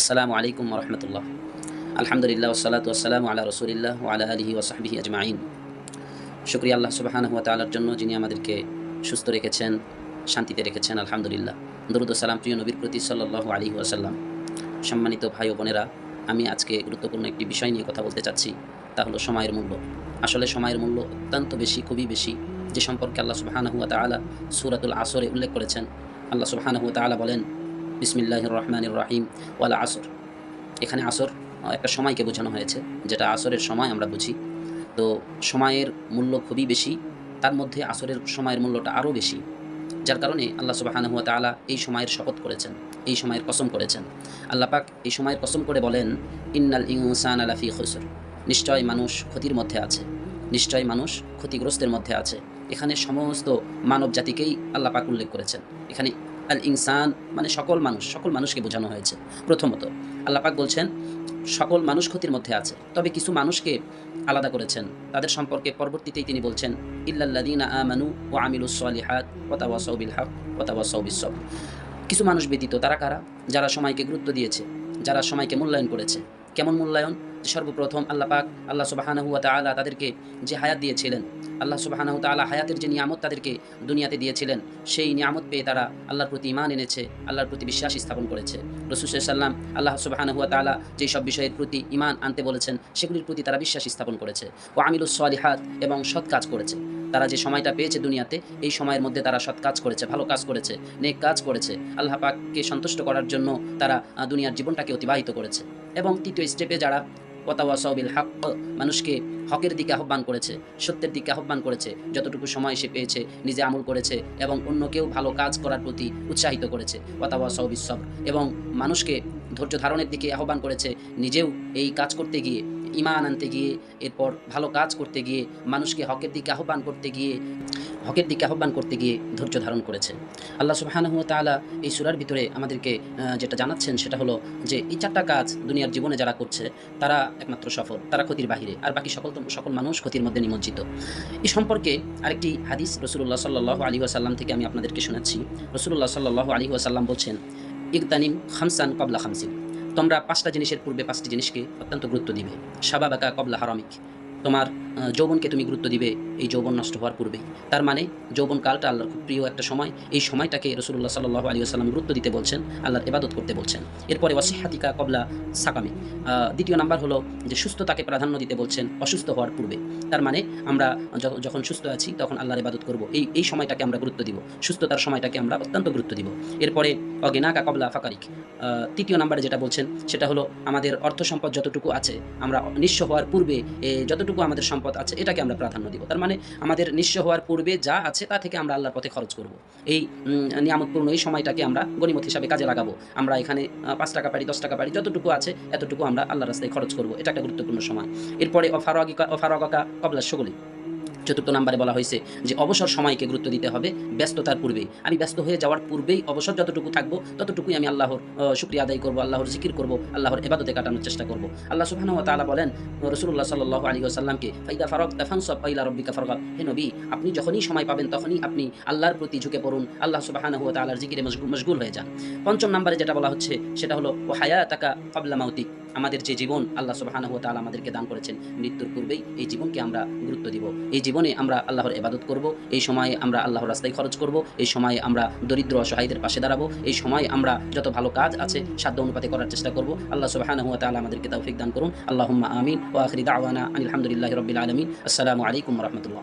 আসসালামু আলাইকুম রহমতুল্লাহ। আলহামদুলিল্লাহ ওসালাত ওসালাম আল্লাহ রসুলিল্লাহ আলা আলহি ওসাহবিহি আজমাইন। শুক্রিয়া আল্লাহ সুবাহান হুয়া তালার জন্য যিনি আমাদেরকে সুস্থ রেখেছেন, শান্তিতে রেখেছেন, আলহামদুলিল্লাহ। দরুদ সালাম প্রিয় নবীর প্রতি সাল্লাহ আলী ওয়াসাল্লাম সম্মানিত ভাই ও বোনেরা, আমি আজকে গুরুত্বপূর্ণ একটি বিষয় নিয়ে কথা বলতে চাচ্ছি, তা হলো সময়ের মূল্য। আসলে সময়ের মূল্য অত্যন্ত বেশি, খুবই বেশি, যে সম্পর্কে আল্লাহ সুবাহানহু তালা সুরাতুল আসরে উল্লেখ করেছেন। আল্লাহ সুবাহানহু তালা বলেন বিসমিল্লাহ রহমান রাহিম ওয়ালা আসর। এখানে আসর একটা সময়কে বোঝানো হয়েছে, যেটা আসরের সময় আমরা বুঝি। তো সময়ের মূল্য খুবই বেশি, তার মধ্যে আসরের সময়ের মূল্যটা আরও বেশি, যার কারণে আল্লাহ সুবাহানহু তালা এই সময়ের শপথ করেছেন, এই সময়ের কসম করেছেন। আল্লাহ পাক এই সময়ের কসম করে বলেন, ইন্নাল ইনসান আলাফি খসর। নিশ্চয় মানুষ ক্ষতির মধ্যে আছে, নিশ্চয় মানুষ ক্ষতিগ্রস্তের মধ্যে আছে। এখানে সমস্ত মানব জাতিকেই আল্লাহ পাক উল্লেখ করেছেন। এখানে আল ইনসান মানে সকল মানুষ, সকল মানুষকে বোঝানো হয়েছে। প্রথমত আল্লাপাক বলছেন, সকল মানুষ ক্ষতির মধ্যে আছে, তবে কিছু মানুষকে আলাদা করেছেন। তাদের সম্পর্কে পরবর্তীতেই তিনি বলছেন ইল্লাল্লাদিনা আমানু ও আমিলুস সালিহাত ওয়াতাওয়াসাউ বিল হক ওয়াতাওয়াসাউ বিস সবর কিছু মানুষ ব্যতীত তারা কারা? যারা সময়কে গুরুত্ব দিয়েছে, যারা সময়কে মূল্যায়ন করেছে। কেমন মূল্যায়ন? সর্বপ্রথম আল্লাহ পাক, আল্লাহ সুবাহানাহু ওয়া তাআলা তাদেরকে যে হায়াত দিয়েছিলেন, আল্লাহ সুবাহানাহু তাআলা হায়াতের যে নিয়ামত তাদেরকে দুনিয়াতে দিয়েছিলেন, সেই নিয়ামত পেয়ে তারা আল্লাহর প্রতি ইমান এনেছে, আল্লাহর প্রতি বিশ্বাস স্থাপন করেছে। রসুল সাল্লাম আল্লাহ সুবাহানাহু ওয়া তাআলা যেই সব বিষয়ের প্রতি ইমান আনতে বলেছেন, সেগুলির প্রতি তারা বিশ্বাস স্থাপন করেছে। ও আমিলুস সালিহাত এবং সৎ কাজ করেছে। তারা যে সময়টা পেয়েছে দুনিয়াতে, এই সময়ের মধ্যে তারা সৎ কাজ করেছে, ভালো কাজ করেছে, নেক কাজ করেছে। আল্লাহ পাককে সন্তুষ্ট করার জন্য তারা দুনিয়ার জীবনটাকে অতিবাহিত করেছে। এবং তৃতীয় স্টেপে যারা ওয়াতাওয়াসাবিল হক মানুষকে হকের দিকে আহ্বান করেছে, সত্যের দিকে আহ্বান করেছে, যতটুকু সময় সে পেয়েছে, নিজে আমল করেছে এবং অন্যকেও ভালো কাজ করার প্রতি উৎসাহিত করেছে ওয়াতাওয়াসাবিস সবর এবং মানুষকে ধৈর্য ধারণের দিকে আহ্বান করেছে, নিজেও এই কাজ করতে গিয়ে ইমান আনতে গিয়ে, এরপর ভালো কাজ করতে গিয়ে, মানুষকে হকের দিকে আহ্বান করতে গিয়ে, হকের দিকে আহ্বান করতে গিয়ে ধৈর্য ধারণ করেছে আল্লাহ সুবাহানহু তাআলা এই সুরার ভিতরে আমাদেরকে যেটা জানাচ্ছেন সেটা হলো যে, এই চারটা কাজ দুনিয়ার জীবনে যারা করছে, তারা একমাত্র সফল, তারা ক্ষতির বাহিরে, আর বাকি সকল সকল মানুষ ক্ষতির মধ্যে নিমজ্জিত। এই সম্পর্কে আরেকটি হাদিস রসুল্লাহ সাল্লাহ আলী ওয়াসাল্লাম থেকে আমি আপনাদেরকে শোনাচ্ছি। রসুল্লাহ সাল্লাহ আলী ওয়াসাল্লাম বলছেন ইকতানিম খামসান কবলা খামসিন। তোমরা পাঁচটা জিনিসের পূর্বে পাঁচটি জিনিসকে অত্যন্ত গুরুত্ব দিবে। সাবাবাকা কবলা হারামিক। তোমার যৌবনকে তুমি গুরুত্ব দিবে এই যৌবন নষ্ট হওয়ার পূর্বেই তার মানে যৌবন কালটা আল্লাহর খুব প্রিয় একটা সময় এই সময়টাকে রসুল্লাহ সাল্লাহ আলী আসাল্লাম গুরুত্ব দিতে বলছেন আল্লাহর ইবাদত করতে বলছেন। এরপরে ওয়াসিহাতিকা কবলা সাকামে। দ্বিতীয় নাম্বার হলো যে সুস্থতাকে প্রাধান্য দিতে বলছেন অসুস্থ হওয়ার পূর্বে। তার মানে আমরা যখন সুস্থ আছি তখন আল্লাহর ইবাদত করব। এই এই সময়টাকে আমরা গুরুত্ব দিব। সুস্থতার সময়টাকে আমরা অত্যন্ত গুরুত্ব দিব। এরপরে অগেনাকা কবলা ফাকারিক। তৃতীয় নাম্বারে যেটা বলছেন সেটা হলো আমাদের অর্থ সম্পদ যতটুকু আছে আমরা নিঃস্ব হওয়ার পূর্বে এ, যতটুকু আমাদের সম্পদ আছে, এটাকে আমরা প্রাধান্য দিব। তার মানে আমাদের নিঃস্ব হওয়ার পূর্বে যা আছে তা থেকে আমরা আল্লাহর পথে খরচ করব। এই নিয়ামতপূর্ণ এই সময়টাকে আমরা গণিমত হিসাবে কাজে লাগাবো। আমরা এখানে পাঁচ টাকা পারি, দশ টাকা পারি, যতটুকু আছে এতটুকু আমরা আল্লাহ রাস্তায় খরচ করব। এটা একটা গুরুত্বপূর্ণ সময়। এরপরে অফারগিকা অফারগকা কবলা সগলি। চতুর্থ নাম্বারে বলা হয়েছে যে অবসর সময়কে গুরুত্ব দিতে হবে ব্যস্ততার পূর্বেই আমি ব্যস্ত হয়ে যাওয়ার পূর্বেই অবসর যতটুকু থাকব, ততটুকুই আমি আল্লাহর শুক্রিয়া আদায় করব, আল্লাহর জিকির করব, আল্লাহর এবাদতে কাটানোর চেষ্টা করব। আল্লাহ সুবহানাহু ওয়া তাআলা বলেন রসুল্লাহ সাল্লাহ আলী আসাল্লামকে ফাইদা ফারক তাফান সব আইলা রব্বিকা ফারগাব। হে নবী, আপনি যখনই সময় পাবেন তখনই আপনি আল্লাহর প্রতি ঝুঁকে পড়ুন, আল্লাহ সুবহানাহু ওয়া তাআলার জিকিরে মশগুল মশগুল হয়ে যান। পঞ্চম নাম্বারে যেটা বলা হচ্ছে, সেটা হলো ও হায়া তাকা কাবলা মাউতিক। আমাদের যে জীবন আল্লাহ সুবহানাহু তাআলা আমাদেরকে দান করেছেন, মৃত্যুর পূর্বেই এই জীবনকে আমরা গুরুত্ব দিব। এই জীবনে আমরা আল্লাহর এবাদত করব, এই সময়ে আমরা আল্লাহর রাস্তায় খরচ করব, এই সময়ে আমরা দরিদ্র অসহায়দের পাশে দাঁড়াবো, এই সময় আমরা যত ভালো কাজ আছে, সাধ্য অনুপাতে করার চেষ্টা করব। আল্লাহ সুবহানাহু তাআলা আমাদেরকে তৌফিক দান করুন। আল্লাহ আমিন। ওয়া আখিরি দাওয়ানা আনিল হামদুলিল্লাহি রাব্বিল আলামিন। আসসালামু আলাইকুম রাহমাতুল্লাহ।